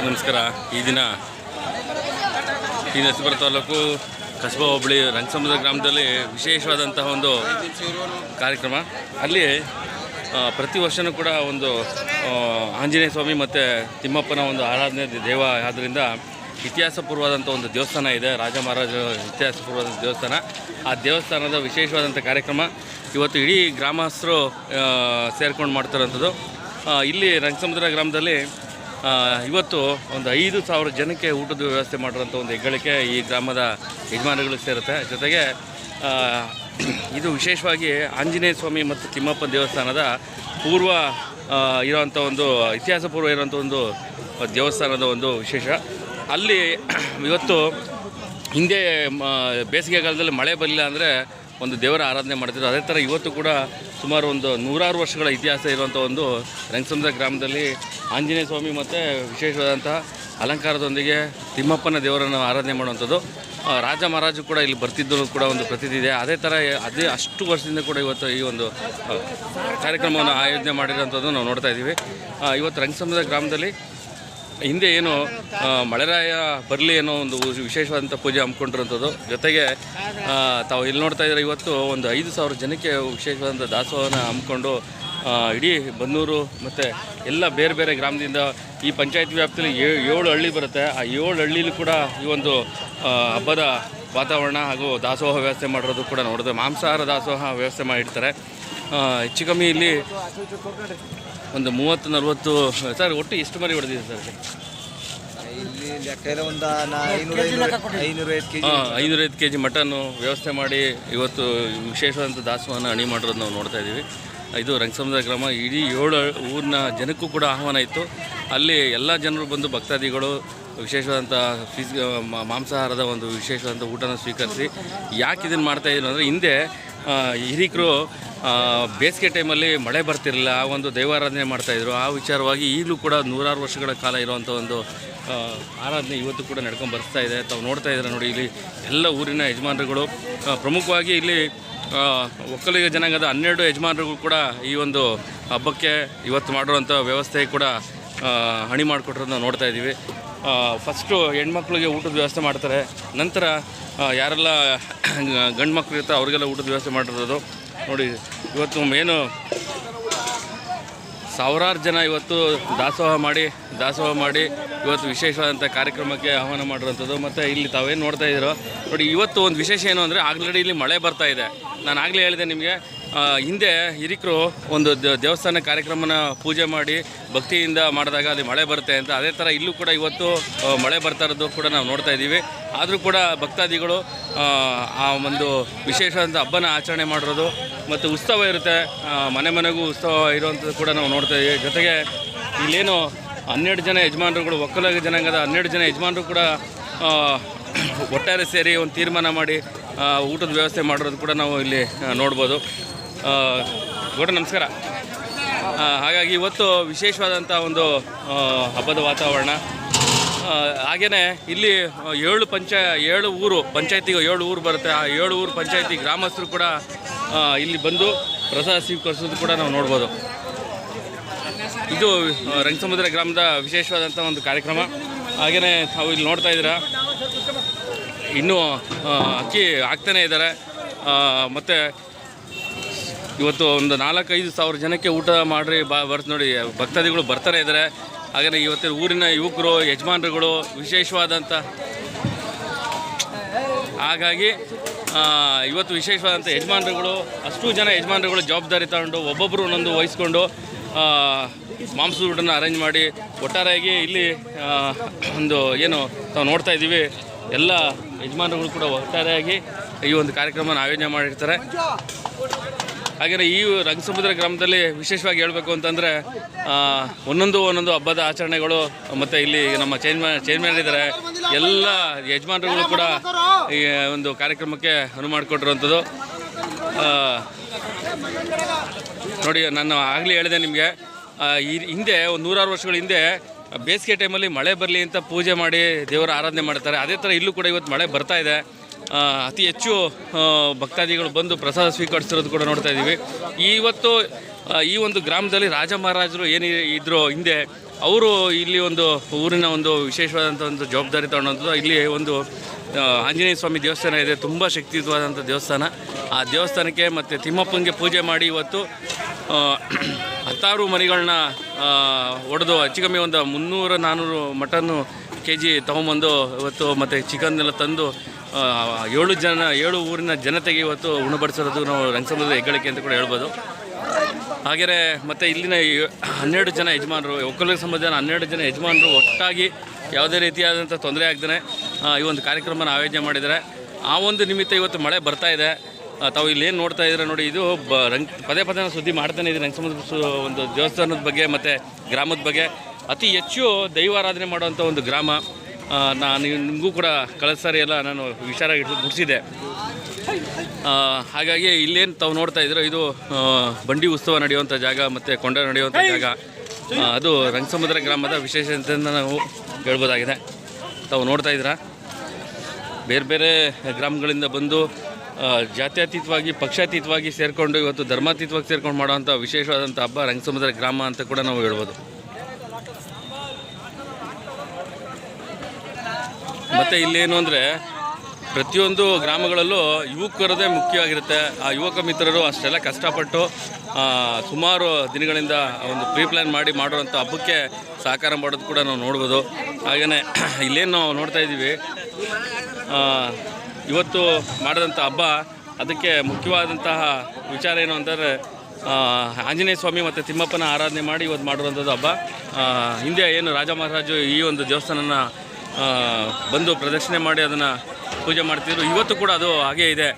ನಮಸ್ಕಾರ. ಈ ದಿನ ಈ ನರಸೀಪುರ ತಾಲೂಕು ಕಸಬಾ ಹೋಬಳಿ ರಂಗಸಮುದ್ರ ಗ್ರಾಮದಲ್ಲಿ ವಿಶೇಷವಾದಂತಹ ಒಂದು ಕಾರ್ಯಕ್ರಮ. ಅಲ್ಲಿ ಪ್ರತಿ ವರ್ಷವೂ ಕೂಡ ಒಂದು ಆಂಜನೇಯ ಸ್ವಾಮಿ ಮತ್ತು ತಿಮ್ಮಪ್ಪನ ಒಂದು ಆರಾಧನೆ ದೇವ ಆದ್ದರಿಂದ ಇತಿಹಾಸಪೂರ್ವಾದಂಥ ಒಂದು ದೇವಸ್ಥಾನ ಇದೆ. ರಾಜ ಮಹಾರಾಜ ಇತಿಹಾಸಪೂರ್ವವಾದ ದೇವಸ್ಥಾನ. ಆ ದೇವಸ್ಥಾನದ ವಿಶೇಷವಾದಂಥ ಕಾರ್ಯಕ್ರಮ ಇವತ್ತು ಇಡೀ ಗ್ರಾಮಸ್ಥರು ಸೇರ್ಕೊಂಡು ಮಾಡ್ತಿರೋಂಥದ್ದು ಇಲ್ಲಿ ರಂಗಸಮುದ್ರ ಗ್ರಾಮದಲ್ಲಿ ಇವತ್ತು ಒಂದು ಐದು ಸಾವಿರ ಜನಕ್ಕೆ ಊಟದ ವ್ಯವಸ್ಥೆ ಮಾಡಿರೋಂಥ ಒಂದು ಹೆಗ್ಗಳಿಕೆ ಈ ಗ್ರಾಮದ ಯಜಮಾನಗಳಿಗೆ ಸೇರುತ್ತೆ. ಜೊತೆಗೆ ಇದು ವಿಶೇಷವಾಗಿ ಆಂಜನೇಯ ಸ್ವಾಮಿ ಮತ್ತು ತಿಮ್ಮಪ್ಪನ ದೇವಸ್ಥಾನದ ಪೂರ್ವ ಇರೋವಂಥ ಒಂದು, ಇತಿಹಾಸ ಪೂರ್ವ ಇರೋವಂಥ ಒಂದು ದೇವಸ್ಥಾನದ ಒಂದು ವಿಶೇಷ. ಅಲ್ಲಿ ಇವತ್ತು ಹಿಂದೆ ಬೇಸಿಗೆಗಾಲದಲ್ಲಿ ಮಳೆ ಬರಲಿಲ್ಲ ಅಂದರೆ ಒಂದು ದೇವರ ಆರಾಧನೆ ಮಾಡ್ತಿದ್ರು. ಅದೇ ಥರ ಇವತ್ತು ಕೂಡ ಸುಮಾರು ಒಂದು ನೂರಾರು ವರ್ಷಗಳ ಇತಿಹಾಸ ಇರುವಂಥ ಒಂದು ರಂಗಸಮುದ್ರ ಗ್ರಾಮದಲ್ಲಿ ಆಂಜನೇಯ ಸ್ವಾಮಿ ಮತ್ತು ವಿಶೇಷವಾದಂಥ ಅಲಂಕಾರದೊಂದಿಗೆ ತಿಮ್ಮಪ್ಪನ ದೇವರನ್ನು ಆರಾಧನೆ ಮಾಡುವಂಥದ್ದು. ರಾಜ ಮಹಾರಾಜು ಕೂಡ ಇಲ್ಲಿ ಬರ್ತಿದ್ದರು ಕೂಡ ಒಂದು ಪ್ರತೀತಿ ಇದೆ. ಅದೇ ಥರ ಅದೇ ಅಷ್ಟು ವರ್ಷದಿಂದ ಕೂಡ ಇವತ್ತು ಈ ಒಂದು ಕಾರ್ಯಕ್ರಮವನ್ನು ಆಯೋಜನೆ ಮಾಡಿರೋಂಥದ್ದು ನಾವು ನೋಡ್ತಾ ಇದ್ದೀವಿ. ಇವತ್ತು ರಂಗಸಮುದ್ರ ಗ್ರಾಮದಲ್ಲಿ ಹಿಂದೆ ಏನು ಮಳೆರಾಯ ಬರಲಿ ಅನ್ನೋ ಒಂದು ವಿಶೇಷವಾದಂಥ ಪೂಜೆ ಹಮ್ಮಿಕೊಂಡಿರೋಂಥದ್ದು ಜೊತೆಗೆ ತಾವು ಇಲ್ಲಿ ನೋಡ್ತಾ ಇದ್ದಾರೆ ಇವತ್ತು ಒಂದು ಐದು ಸಾವಿರ ಜನಕ್ಕೆ ವಿಶೇಷವಾದಂಥ ದಾಸೋಹನ ಹಮ್ಮಿಕೊಂಡು ಇಡೀ ಬನ್ನೂರು ಮತ್ತು ಎಲ್ಲ ಬೇರೆ ಬೇರೆ ಗ್ರಾಮದಿಂದ ಈ ಪಂಚಾಯತ್ ವ್ಯಾಪ್ತಿಯಲ್ಲಿ ಏಳು ಹಳ್ಳಿ ಬರುತ್ತೆ. ಆ ಏಳು ಹಳ್ಳಿಲೂ ಕೂಡ ಈ ಒಂದು ಹಬ್ಬದ ವಾತಾವರಣ ಹಾಗೂ ದಾಸೋಹ ವ್ಯವಸ್ಥೆ ಮಾಡಿರೋದು ಕೂಡ ನೋಡಿದೆ ಮಾಂಸಾಹಾರ ದಾಸೋಹ ವ್ಯವಸ್ಥೆ ಮಾಡಿರ್ತಾರೆ. ಹೆಚ್ಚು ಕಮ್ಮಿ ಇಲ್ಲಿ ಒಂದು ಮೂವತ್ತು ನಲ್ವತ್ತು ಸರ್ ಒಟ್ಟು ಎಷ್ಟು ಮರಿ ಹೊಡೆದಿದೆ ಸರ್ ಇಲ್ಲಿ? ಲೆಕ್ಕ ಒಂದು ಐನೂರೈದು ಕೆ ಹಾಂ ಐನೂರೈದು ಕೆ ಜಿ ಮಟನ್ನು ವ್ಯವಸ್ಥೆ ಮಾಡಿ ಇವತ್ತು ವಿಶೇಷವಾದಂಥ ದಾಸವಾನ ಅಣಿ ಮಾಡಿರೋದು ನಾವು ನೋಡ್ತಾ ಇದ್ದೀವಿ. ಇದು ರಂಗಸಮುದ್ರ ಗ್ರಾಮ ಇಡೀ ಏಳು ಊರಿನ ಜನಕ್ಕೂ ಕೂಡ ಆಹ್ವಾನ ಇತ್ತು. ಅಲ್ಲಿ ಎಲ್ಲ ಜನರು ಬಂದು ಭಕ್ತಾದಿಗಳು ವಿಶೇಷವಾದಂಥ ಫಿಸ್ ಮಾಂಸಾಹಾರದ ಒಂದು ವಿಶೇಷವಾದಂಥ ಊಟನ ಸ್ವೀಕರಿಸಿ ಯಾಕೆ ಇದನ್ನು ಮಾಡ್ತಾ ಇದ್ರು ಅಂದರೆ ಹಿಂದೆ ಹಿರೀಕರು ಬೇಸಿಗೆ ಟೈಮಲ್ಲಿ ಮಳೆ ಬರ್ತಿರಲಿಲ್ಲ, ಆ ಒಂದು ದೈವಾರಾಧನೆ ಮಾಡ್ತಾಯಿದ್ರು ಆ ವಿಚಾರವಾಗಿ ಈಗಲೂ ಕೂಡ ನೂರಾರು ವರ್ಷಗಳ ಕಾಲ ಇರುವಂಥ ಒಂದು ಆರಾಧನೆ ಇವತ್ತು ಕೂಡ ನಡ್ಕೊಂಡು ಬರ್ತಾ ಇದೆ. ತಾವು ನೋಡ್ತಾ ಇದ್ದಾರೆ ನೋಡಿ, ಇಲ್ಲಿ ಎಲ್ಲ ಊರಿನ ಯಜಮಾನರುಗಳು ಪ್ರಮುಖವಾಗಿ ಇಲ್ಲಿ ಒಕ್ಕಲಿಗ ಜನಾಂಗದ ಹನ್ನೆರಡು ಯಜಮಾನರುಗಳು ಕೂಡ ಈ ಒಂದು ಹಬ್ಬಕ್ಕೆ ಇವತ್ತು ಮಾಡಿರುವಂಥ ವ್ಯವಸ್ಥೆ ಕೂಡ ಹಣಿ ನಾವು ನೋಡ್ತಾ ಇದ್ದೀವಿ ಫಸ್ಟು ಹೆಣ್ಮಕ್ಳಿಗೆ ಊಟದ ವ್ಯವಸ್ಥೆ ಮಾಡ್ತಾರೆ. ನಂತರ ಯಾರೆಲ್ಲ ಗಂಡು ಮಕ್ಳು ಇರ್ತಾರೆ, ಅವ್ರಿಗೆಲ್ಲ ಊಟದ ವ್ಯವಸ್ಥೆ ಮಾಡಿರೋದು. ನೋಡಿ, ಇವತ್ತು ಮೇನು ಸಾವಿರಾರು ಜನ ಇವತ್ತು ದಾಸೋಹ ಮಾಡಿ ದಾಸೋಹ ಮಾಡಿ ಇವತ್ತು ವಿಶೇಷವಾದಂಥ ಕಾರ್ಯಕ್ರಮಕ್ಕೆ ಆಹ್ವಾನ ಮಾಡಿರೋಂಥದ್ದು. ಮತ್ತು ಇಲ್ಲಿ ತಾವೇನು ನೋಡ್ತಾ ಇದ್ದೀರೋ, ನೋಡಿ, ಇವತ್ತು ಒಂದು ವಿಶೇಷ ಏನು ಅಂದರೆ ಆಲ್ರೆಡಿ ಇಲ್ಲಿ ಮಳೆ ಬರ್ತಾ ಇದೆ. ನಾನು ಆಗಲೇ ಹೇಳಿದೆ ನಿಮಗೆ ಹಿಂದೆ ಹಿರಿಕರು ಒಂದು ದೇವಸ್ಥಾನ ಕಾರ್ಯಕ್ರಮನ ಪೂಜೆ ಮಾಡಿ ಭಕ್ತಿಯಿಂದ ಮಾಡಿದಾಗ ಅಲ್ಲಿ ಮಳೆ ಬರುತ್ತೆ ಅಂತ. ಅದೇ ಥರ ಇಲ್ಲೂ ಕೂಡ ಇವತ್ತು ಮಳೆ ಬರ್ತಾ ಇರೋದು ಕೂಡ ನಾವು ನೋಡ್ತಾ ಇದ್ದೀವಿ. ಆದರೂ ಕೂಡ ಭಕ್ತಾದಿಗಳು ಆ, ಒಂದು ವಿಶೇಷವಾದಂಥ ಹಬ್ಬನ ಆಚರಣೆ ಮಾಡಿರೋದು ಮತ್ತು ಉತ್ಸವ ಇರುತ್ತೆ. ಮನೆ ಮನೆಗೂ ಉತ್ಸವ ಇರುವಂಥದ್ದು ಕೂಡ ನಾವು ನೋಡ್ತಾ ಇದ್ದೀವಿ. ಜೊತೆಗೆ ಇಲ್ಲೇನು ಹನ್ನೆರಡು ಜನ ಯಜಮಾನರುಗಳು ಒಕ್ಕಲಗ ಜನಾಂಗದ ಹನ್ನೆರಡು ಜನ ಯಜಮಾನರು ಕೂಡ ಒಟ್ಟಾರೆ ಸೇರಿ ಒಂದು ತೀರ್ಮಾನ ಮಾಡಿ ಊಟದ ವ್ಯವಸ್ಥೆ ಮಾಡಿರೋದು ಕೂಡ ನಾವು ಇಲ್ಲಿ ನೋಡ್ಬೋದು. ಗೌಡ ನಮಸ್ಕಾರ. ಹಾಗಾಗಿ ಇವತ್ತು ವಿಶೇಷವಾದಂಥ ಒಂದು ಹಬ್ಬದ ವಾತಾವರಣ. ಹಾಗೆಯೇ ಇಲ್ಲಿ ಏಳು ಪಂಚ, ಏಳು ಊರು, ಪಂಚಾಯತಿಗೆ ಏಳು ಊರು ಬರುತ್ತೆ. ಆ ಏಳು ಊರು ಪಂಚಾಯತಿ ಗ್ರಾಮಸ್ಥರು ಕೂಡ ಇಲ್ಲಿ ಬಂದು ಪ್ರಸಾದ ಸ್ವೀಕರಿಸೋದು ಕೂಡ ನಾವು ನೋಡ್ಬೋದು. ಇದು ರಂಗಸಮುದ್ರ ಗ್ರಾಮದ ವಿಶೇಷವಾದಂಥ ಒಂದು ಕಾರ್ಯಕ್ರಮ. ಹಾಗೆಯೇ ತಾವು ಇಲ್ಲಿ ನೋಡ್ತಾ ಇದ್ದೀರಾ. ಇನ್ನೂ ಅಕ್ಕಿ ಹಾಕ್ತಾನೇ ಇದ್ದಾರೆ. ಮತ್ತು ಇವತ್ತು ಒಂದು ನಾಲ್ಕೈದು ಸಾವಿರ ಜನಕ್ಕೆ ಊಟ ಮಾಡಿರಿ, ಬಾ, ಬರ್ತ ನೋಡಿ, ಭಕ್ತಾದಿಗಳು ಬರ್ತಾರೆ ಇದ್ದಾರೆ ಹಾಗೆಯೇ ಇವತ್ತಿನ ಊರಿನ ಯುವಕರು, ಯಜಮಾನರುಗಳು ವಿಶೇಷವಾದಂಥ ಹಾಗಾಗಿ ಇವತ್ತು ವಿಶೇಷವಾದಂಥ ಯಜಮಾನರುಗಳು, ಅಷ್ಟು ಜನ ಯಜಮಾನರುಗಳು ಜವಾಬ್ದಾರಿ ತಗೊಂಡು ಒಬ್ಬೊಬ್ಬರು ಒಂದೊಂದು ವಹಿಸ್ಕೊಂಡು ಮಾಂಸದ ಊಟನ ಅರೇಂಜ್ ಮಾಡಿ, ಒಟ್ಟಾರೆಯಾಗಿ ಇಲ್ಲಿ ಒಂದು ಏನು ನಾವು ನೋಡ್ತಾ ಇದ್ದೀವಿ, ಎಲ್ಲ ಯಜಮಾನರುಗಳು ಕೂಡ ಒಟ್ಟಾರೆಯಾಗಿ ಈ ಒಂದು ಕಾರ್ಯಕ್ರಮನ ಆಯೋಜನೆ ಮಾಡಿರ್ತಾರೆ. ಹಾಗೆಯೇ ಈ ರಂಗಸಮುದ್ರ ಗ್ರಾಮದಲ್ಲಿ ವಿಶೇಷವಾಗಿ ಹೇಳಬೇಕು ಅಂತಂದರೆ ಒಂದೊಂದು ಒಂದೊಂದು ಹಬ್ಬದ ಆಚರಣೆಗಳು, ಮತ್ತು ಇಲ್ಲಿ ನಮ್ಮ ಚೇರ್ಮನ್ ಚೇರ್ಮನ್ ಇದ್ದಾರೆ ಎಲ್ಲ ಯಜಮಾನರುಗಳು ಕೂಡ ಈ ಒಂದು ಕಾರ್ಯಕ್ರಮಕ್ಕೆ ಅನುವು ಮಾಡಿಕೊಟ್ಟಿರುವಂಥದ್ದು ನೋಡಿ, ನಾನು ಆಗಲೇ ಹೇಳಿದೆ ನಿಮಗೆ ಈ ಹಿಂದೆ ಒಂದು ನೂರಾರು ವರ್ಷಗಳ ಹಿಂದೆ ಬೇಸಿಗೆ ಟೈಮಲ್ಲಿ ಮಳೆ ಬರಲಿ ಅಂತ ಪೂಜೆ ಮಾಡಿ ದೇವರ ಆರಾಧನೆ ಮಾಡ್ತಾರೆ. ಅದೇ ಥರ ಇಲ್ಲೂ ಕೂಡ ಇವತ್ತು ಮಳೆ ಬರ್ತಾ ಇದೆ. ಅತಿ ಹೆಚ್ಚು ಭಕ್ತಾದಿಗಳು ಬಂದು ಪ್ರಸಾದ ಸ್ವೀಕರಿಸಿರೋದು ಕೂಡ ನೋಡ್ತಾ ಇದ್ದೀವಿ. ಇವತ್ತು ಈ ಒಂದು ಗ್ರಾಮದಲ್ಲಿ ರಾಜ ಮಹಾರಾಜರು ಏನು ಇದ್ರು ಹಿಂದೆ ಅವರು ಇಲ್ಲಿ ಒಂದು ಊರಿನ ಒಂದು ವಿಶೇಷವಾದಂಥ ಒಂದು ಜವಾಬ್ದಾರಿ ತಗೊಂಡಂಥದ್ದು. ಇಲ್ಲಿ ಒಂದು ಆಂಜನೇಯ ಸ್ವಾಮಿ ದೇವಸ್ಥಾನ ಇದೆ. ತುಂಬ ಶಕ್ತಿಯುತವಾದಂಥ ದೇವಸ್ಥಾನ. ಆ ದೇವಸ್ಥಾನಕ್ಕೆ ಮತ್ತು ತಿಮ್ಮಪ್ಪನಿಗೆ ಪೂಜೆ ಮಾಡಿ ಇವತ್ತು ಹತ್ತಾರು ಮರಿಗಳನ್ನ ಒಡೆದು ಹೆಚ್ಚು ಒಂದು ಮುನ್ನೂರು ನಾನ್ನೂರು ಮಟನ್ನು ಕೆ ಜಿ ತೊಗೊಂಬಂದು ಇವತ್ತು ಮತ್ತು ಚಿಕನ್ನೆಲ್ಲ ತಂದು ಏಳು ಜನ, ಏಳು ಊರಿನ ಜನತೆಗೆ ಇವತ್ತು ಉಣಬಡಿಸಿರೋದು ನಾವು ರಂಗಸಮುದ್ರದ ಹೆಗ್ಗಳಿಕೆ ಅಂತ ಕೂಡ ಹೇಳ್ಬೋದು. ಹಾಗೆಯೇ ಮತ್ತು ಇಲ್ಲಿನ ಹನ್ನೆರಡು ಜನ ಯಜಮಾನರು, ಒಕ್ಕಲಿಗ ಸಮಾಜದ ಹನ್ನೆರಡು ಜನ ಯಜಮಾನರು ಒಟ್ಟಾಗಿ ಯಾವುದೇ ರೀತಿಯಾದಂಥ ತೊಂದರೆ ಆಗ್ದೇ ಈ ಒಂದು ಕಾರ್ಯಕ್ರಮನ ಆಯೋಜನೆ ಮಾಡಿದ್ದಾರೆ. ಆ ಒಂದು ನಿಮಿತ್ತ ಇವತ್ತು ಮಳೆ ಬರ್ತಾ ಇದೆ. ತಾವು ಇಲ್ಲೇನು ನೋಡ್ತಾ ಇದ್ದೀರಾ ನೋಡಿ ಇದು ಬ ರಂಗ್ ಪದೇ ಪದೇ ಸುದ್ದಿ ಮಾಡ್ತಾನೆ ಇದ್ದೀನಿ ರಂಗಸಮುದ್ರ ಸಮುದ್ರ ಒಂದು ದೇವಸ್ಥಾನದ ಬಗ್ಗೆ ಮತ್ತು ಗ್ರಾಮದ ಬಗ್ಗೆ. ಅತಿ ಹೆಚ್ಚು ದೈವಾರಾಧನೆ ಮಾಡುವಂಥ ಒಂದು ಗ್ರಾಮ. ನಾನು ನಿಮಗೂ ಕೂಡ ಕಳೆದ ಸಾರಿ ಎಲ್ಲ ನಾನು ವಿಚಾರ ಮುಗಿಸಿದೆ ಆ, ಹಾಗಾಗಿ ಇಲ್ಲೇನು ತಾವು ನೋಡ್ತಾ ಇದ್ದೀರೋ ಇದು ಬಂಡಿ ಉತ್ಸವ ನಡೆಯುವಂಥ ಜಾಗ ಮತ್ತು ಕೊಂಡ ನಡೆಯುವಂಥ ಜಾಗ. ಅದು ರಂಗಸಮುದ್ರ ಗ್ರಾಮದ ವಿಶೇಷತೆ ನಾವು ಹೇಳ್ಬೋದಾಗಿದೆ. ತಾವು ನೋಡ್ತಾ ಇದ್ದೀರಾ? ಬೇರೆ ಬೇರೆ ಗ್ರಾಮಗಳಿಂದ ಬಂದು ಜಾತ್ಯತೀತವಾಗಿ, ಪಕ್ಷಾತೀತವಾಗಿ ಸೇರಿಕೊಂಡು ಇವತ್ತು ಧರ್ಮಾತೀತವಾಗಿ ಸೇರ್ಕೊಂಡು ಮಾಡುವಂಥ ವಿಶೇಷವಾದಂಥ ಹಬ್ಬ ರಂಗಸಮುದ್ರ ಗ್ರಾಮ ಅಂತ ಕೂಡ ನಾವು ಹೇಳ್ಬೋದು. ಮತ್ತು ಇಲ್ಲೇನು ಅಂದರೆ ಪ್ರತಿಯೊಂದು ಗ್ರಾಮಗಳಲ್ಲೂ ಯುವಕರದೇ ಮುಖ್ಯವಾಗಿರುತ್ತೆ. ಆ ಯುವಕ ಮಿತ್ರರು ಅಷ್ಟೆಲ್ಲ ಕಷ್ಟಪಟ್ಟು ಸುಮಾರು ದಿನಗಳಿಂದ ಒಂದು ಪ್ರೀ ಪ್ಲ್ಯಾನ್ ಮಾಡಿ ಮಾಡುವಂಥ ಹಬ್ಬಕ್ಕೆ ಸಹಕಾರ ಮಾಡೋದು ಕೂಡ ನಾವು ನೋಡ್ಬೋದು. ಹಾಗೆಯೇ ಇಲ್ಲೇನು ನಾವು ನೋಡ್ತಾ ಇದ್ದೀವಿ. ಇವತ್ತು ಮಾಡಿದಂಥ ಹಬ್ಬ, ಅದಕ್ಕೆ ಮುಖ್ಯವಾದಂತಹ ವಿಚಾರ ಏನು ಅಂತಂದರೆ ಆಂಜನೇಯ ಸ್ವಾಮಿ ಮತ್ತು ತಿಮ್ಮಪ್ಪನ ಆರಾಧನೆ ಮಾಡಿ ಇವತ್ತು ಮಾಡಿರುವಂಥದ್ದು ಹಬ್ಬ. ಹಿಂದೆ ಏನು ರಾಜ ಮಹಾರಾಜು ಈ ಒಂದು ದೇವಸ್ಥಾನನ ಬಂದು ಪ್ರದಕ್ಷಿಣೆ ಮಾಡಿ ಅದನ್ನು ಪೂಜೆ ಮಾಡ್ತಿದ್ರು. ಇವತ್ತು ಕೂಡ ಅದು ಹಾಗೇ ಇದೆ.